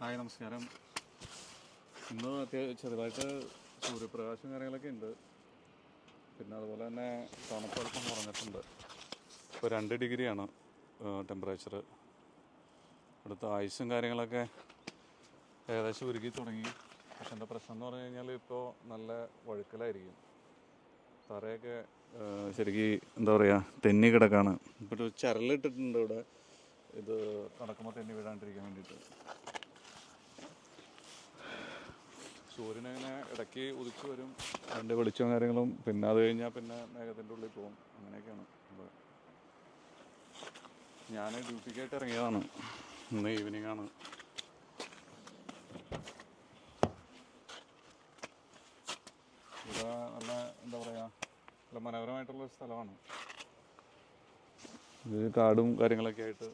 Hi നമസ്കാരം. ഇന്ന് അത്യാവശ്യം ചെറുതായിട്ട് സൂര്യപ്രകാശം കാര്യങ്ങളൊക്കെ ഉണ്ട്. പിന്നെ അതുപോലെ തന്നെ തണുപ്പൊക്കെ കുറഞ്ഞിട്ടുണ്ട്. ഇപ്പോൾ രണ്ട് ഡിഗ്രിയാണ് ടെമ്പറേച്ചർ അടുത്ത ആയുസും കാര്യങ്ങളൊക്കെ ഏകദേശം ഒരുക്കി തുടങ്ങി. പക്ഷെ എന്റെ പ്രശ്നം എന്ന് പറഞ്ഞു കഴിഞ്ഞാൽ ഇപ്പോൾ നല്ല വഴുക്കലായിരിക്കും. തറയൊക്കെ ശരിക്കും എന്താ പറയുക തെന്നി കിടക്കാണ്. ഇപ്പോൾ ചരലിട്ടിട്ടുണ്ട് ഇവിടെ. ഇത് നടക്കുമ്പോൾ തെന്നി വീഴാണ്ടിരിക്കാൻ വേണ്ടിയിട്ട്. സൂര്യനങ്ങനെ ഇടയ്ക്ക് ഉദിച്ചു വരും. അതിന്റെ വെളിച്ചവും കാര്യങ്ങളും പിന്നെ അത് കഴിഞ്ഞാൽ പിന്നെ മേഘത്തിന്റെ ഉള്ളിൽ പോകും. അങ്ങനെയൊക്കെയാണ്. അപ്പോൾ ഞാൻ ഡ്യൂട്ടിക്കായിട്ട് ഇറങ്ങിയതാണ്. ഇന്ന് ഈവനിങ് ആണ്. ഇവിടെ നല്ല എന്താ പറയുക നല്ല മനോഹരമായിട്ടുള്ളൊരു സ്ഥലമാണ്. ഇത് കാടും കാര്യങ്ങളൊക്കെ ആയിട്ട്